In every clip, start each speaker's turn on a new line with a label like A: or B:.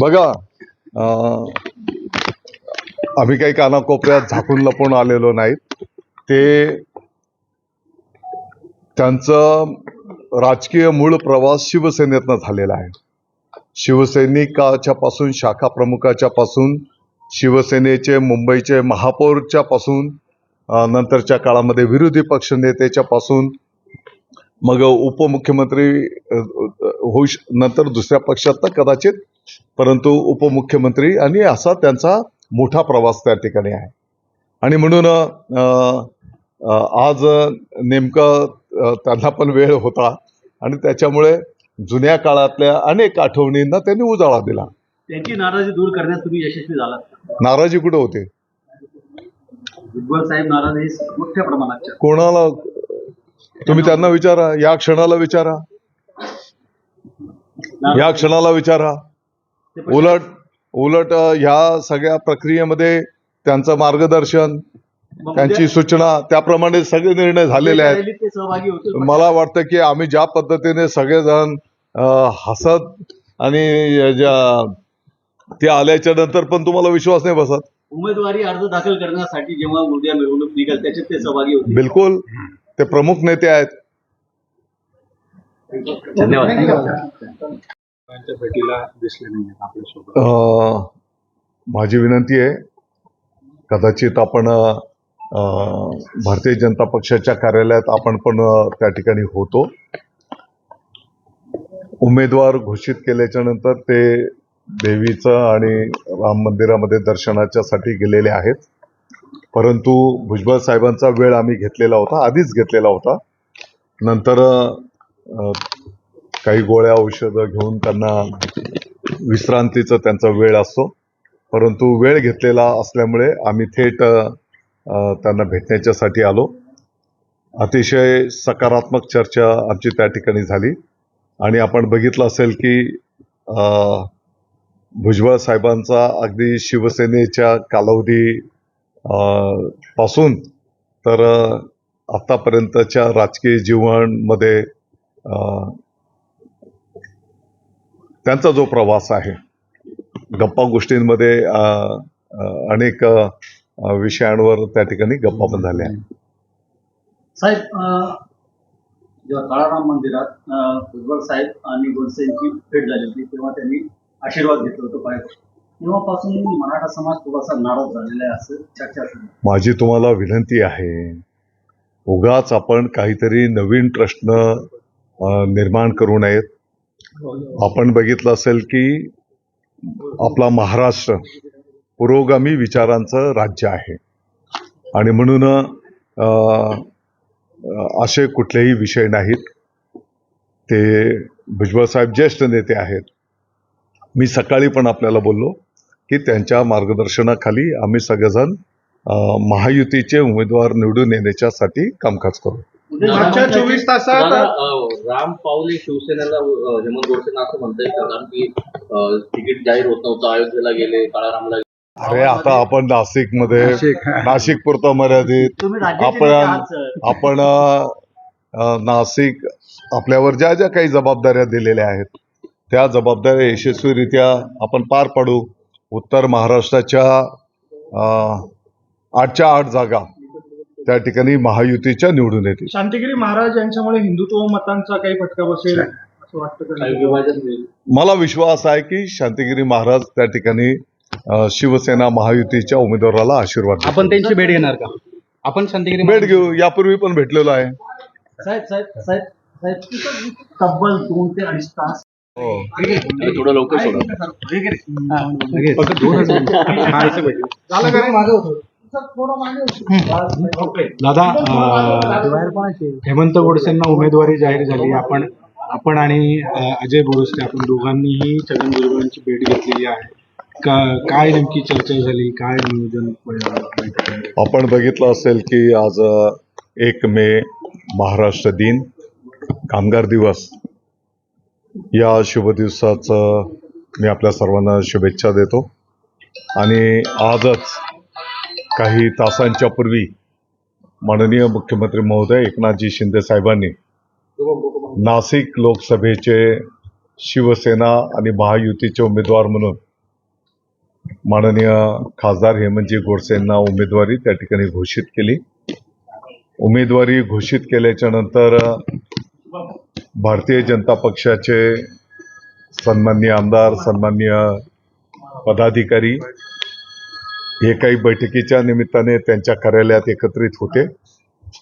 A: बघा आम्ही काही कानाकोपऱ्यात झाकून लपून आलेलो नाहीत. ते त्यांचं राजकीय मूळ प्रवास शिवसेनेतनं झालेला आहे. शिवसैनिकाच्या पासून शाखा प्रमुखाच्या पासून शिवसेनेचे मुंबईचे महापौरच्या पासून नंतरच्या काळामध्ये विरोधी पक्ष नेत्याच्या पासून मग उपमुख्यमंत्री होऊ नंतर दुसऱ्या पक्षात कदाचित परंतु उपमुख्यमंत्री आणि असा त्यांचा मोठा प्रवास त्या ठिकाणी आहे. आणि म्हणून आज नेमकं त्यांना पण वेळ होता आणि त्याच्यामुळे जुन्या काळातल्या अनेक आठवणींना त्यांनी उजाळा दिला.
B: त्यांची नाराजी दूर करण्यात तुम्ही यशस्वी झालात
A: नाराजी कुठे होते?
B: भुजबळ साहेब नाराज मोठ्या प्रमाणात. चर्चा.
A: कोणाला? तुम्ही त्यांना विचारा या क्षणाला विचारा. या क्षणाला विचारा. उलट उलट ह्या सगळ्या प्रक्रियेमध्ये त्यांचं मार्गदर्शन त्यांची सूचना त्याप्रमाणे सगळे निर्णय झालेले आहेत. मला वाटतं की आम्ही ज्या पद्धतीने सगळेजण हसत आणि ज्या ते आल्याच्यानंतर पण तुम्हाला विश्वास नाही बसत.
B: उमेदवारी अर्ज दाखल करण्यासाठी जेव्हा उद्या मिरवणूक निघेल त्याच्यात ते सहभागी होतील.
A: बिलकुल. ते प्रमुख नेते आहेत.
B: धन्यवाद.
C: भेटीला दिसले नाही आपल्यासोबत.
A: माझी विनंती आहे कदाचित आपण भारतीय जनता पक्षाच्या कार्यालयात आपण पण त्या ठिकाणी होतो. उमेदवार घोषित केल्याच्यानंतर ते देवीचं आणि राम मंदिरामध्ये दर्शनाच्यासाठी गेलेले आहेत. परंतु भुजबळ साहेबांचा वेळ आम्ही घेतलेला होता आधीच घेतलेला होता. नंतर काही गोळ्या औषधं घेऊन त्यांना विश्रांतीचा त्यांचा वेळ असतो. परंतु वेळ घेतलेला असल्यामुळे आम्ही थेट त्यांना भेटण्याच्यासाठी आलो. अतिशय सकारात्मक चर्चा आमची त्या ठिकाणी झाली. आणि आपण बघितलं असेल की भुजबळ साहेबांचा अगदी शिवसेनेच्या कालावधी पासून तर आत्तापर्यंतच्या राजकीय जीवनमध्ये त्यांचा जो प्रवास आहे गप्पा गोष्टींमध्ये अनेक विषयांवर त्या ठिकाणी गप्पा पण झाल्या.
B: साहेब जेव्हा काळाराम मंदिरात भुजबळ साहेब आणि गोडसे यांची भेट झाली होती तेव्हा त्यांनी आशीर्वाद घेतला होता पाय तेव्हापासून मराठा समाज थोडासा नाराज झालेला आहे असं चर्चा सुरू.
A: माझी तुम्हाला विनंती आहे उगाच आपण काहीतरी नवीन प्रश्न निर्माण करू नयेत. आपण बघितलं असेल की आपला महाराष्ट्र पुरोगामी विचारांचं राज्य आहे. आणि म्हणून असे कुठलेही विषय नाहीत. ते भुजबळ साहेब ज्येष्ठ नेते आहेत. मी सकाळी पण आपल्याला बोललो की त्यांच्या मार्गदर्शनाखाली आम्ही सगळेजण महायुतीचे उमेदवार निवडून येण्याच्यासाठी कामकाज करू.
C: मागच्या
B: राम-
C: चोवीस तासात
D: राम पावले शिवसेनेला हेमंत गोडसेंना असं म्हणता येईल? कारण की तिकीट जाहीर होत नव्हतं अयोध्येला गेले काळारामला
A: अरे आता आपण नाशिकमध्ये नाशिक पुरता मर्यादित आपण. आपण नाशिक आपल्यावर ज्या ज्या काही जबाबदाऱ्या दिलेल्या आहेत त्या जबाबदाऱ्या यशस्वीरित्या आपण पार पाडू उत्तर महाराष्ट्राच्या आठच्या आठ जागा त्या ठिकाणी महायुतीच्या निवडून येतील.
C: शांतिगिरी महाराज यांच्यामुळे हिंदुत्व मतांचा काही फटका बसेल असं वाटतं
A: मला विश्वास आहे की शांतिगिरी महाराज त्या ठिकाणी शिवसेना महायुतीच्या उमेदवाराला आशीर्वाद.
E: आपण त्यांची भेट घेणार का? आपण शांतिगिरी
A: भेट घेऊ. यापूर्वी पण भेटलेलो आहे.
B: साहेब साहेब साहेब साहेब तब्बल दोन ते अडीच तास
D: आणि थोडं लवकर सोडा.
C: झालं का रे?
E: दादा हेमंत गोडसेंना उमेदवारी जाहीर झाली. आपण आपण आणि अजय बोरस्ते आपण दोघांनीही छगन भुजबळांची भेट घेतलेली आहे. का- काय नेमकी चर्चा झाली? काय नियोजन?
A: आपण बघितलं असेल की आज एक मे महाराष्ट्र दिन कामगार दिवस. या शुभ दिवसाचं मी आपल्या सर्वांना शुभेच्छा देतो. आणि आजच काही तासांच्या पूर्वी माननीय मुख्यमंत्री महोदय एकनाथजी शिंदे साहेबांनी नाशिक लोकसभेचे शिवसेना आणि महायुतीचे उमेदवार म्हणून माननीय खासदार हेमंतजी गोडसेंना उमेदवारी त्या ठिकाणी घोषित केली. उमेदवारी घोषित केल्याच्यानंतर भारतीय जनता पक्षाचे सन्माननीय आमदार सन्माननीय पदाधिकारी हे काही बैठकीच्या निमित्ताने त्यांच्या कार्यालयात एकत्रित होते.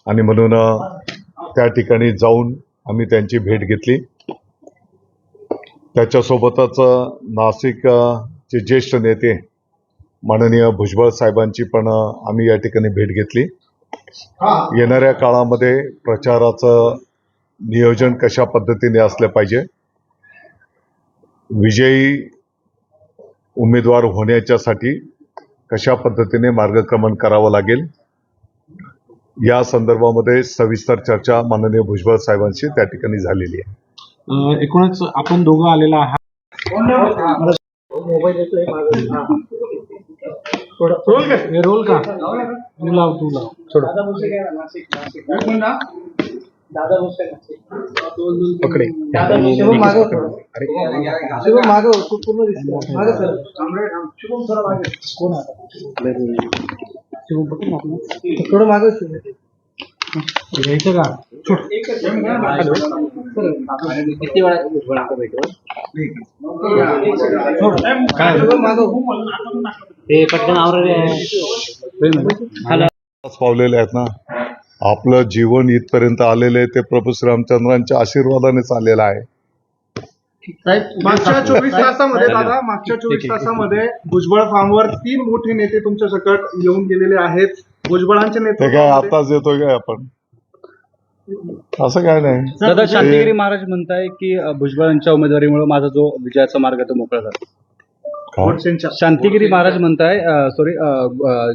A: आणि म्हणून त्या ठिकाणी जाऊन आम्ही त्यांची भेट घेतली. त्याच्यासोबतच नाशिकचे नाशिक चे ज्येष्ठ नेते माननीय भुजबळ साहेबांची पण आम्ही या ठिकाणी भेट घेतली. येणाऱ्या काळामध्ये प्रचाराचं नियोजन कशा पद्धतीने असलं पाहिजे? विजयी उमेदवार होण्याच्यासाठी कशा पद्धतीने मार्गक्रमण करावं लागेल? या संदर्भामध्ये सविस्तर चर्चा माननीय भुजबळ साहेबांशी त्या ठिकाणी झालेली आहे.
E: एकूणच आपण दोघं आलेला आहात. रोल का रोल का तू लाव तू लाव. पकडे. घ्यायचं का?
D: किती वेळा भेटू ते पटकन आवरे
A: पावलेले आहेत ना. आपलं जीवन इथपर्यंत आलेलं आहे ते प्रभू श्रीरामचंद्रांच्या आशीर्वादानेच आलेलं आहे.
C: मागच्या चोवीस तासामध्ये. दादा मागच्या चोवीस
E: आहे.
C: तासामध्ये भुजबळ फार्मवर तीन मोठे नेते तुमच्या सकट येऊन गेलेले आहेत. भुजबळांचे
A: ते काय
C: नेते
A: आताच येतोय काय आपण? असं काय नाही.
F: दादा शांतिगिरी महाराज म्हणताय की अ, भुजबळांच्या उमेदवारीमुळे माझा जो विजयाचा मार्ग आहे तो मोकळा झाला.
A: काय?
C: गोडसेंच्या
F: शांतिगिरी महाराज म्हणताय सॉरी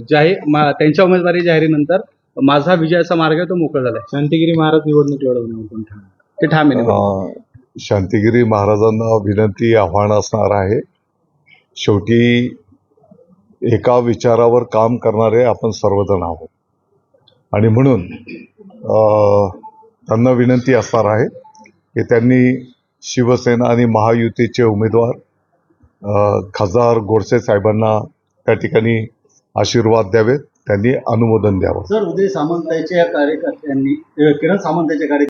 F: जाहीर मा- त्यांच्या उमेदवारी जाहिरीनंतर माझा विजयाचा मार्ग आहे तो मोकळा झालाय.
E: शांतिगिरी महाराज निवडणूक लढवणार ठाणे.
F: ते ठाम आहे
A: अं, शांतिगिरी महाराजांना विनंती आव्हान असणार आहे. शेवटी एका विचारावर काम करणारे आपण सर्वजण आहोत. आणि म्हणून अं, त्यांना विनंती असणार आहे की त्यांनी शिवसेना आणि महायुतीचे उमेदवार अं, खासदार गोडसे साहेबांना त्या ठिकाणी आशीर्वाद द्यावेत. त्यांनी अनुमोदन द्यावं.
B: सर उदय सामंतांच्या कार्यकर्त्यांनी अ, किरण सामंतांच्या कार्य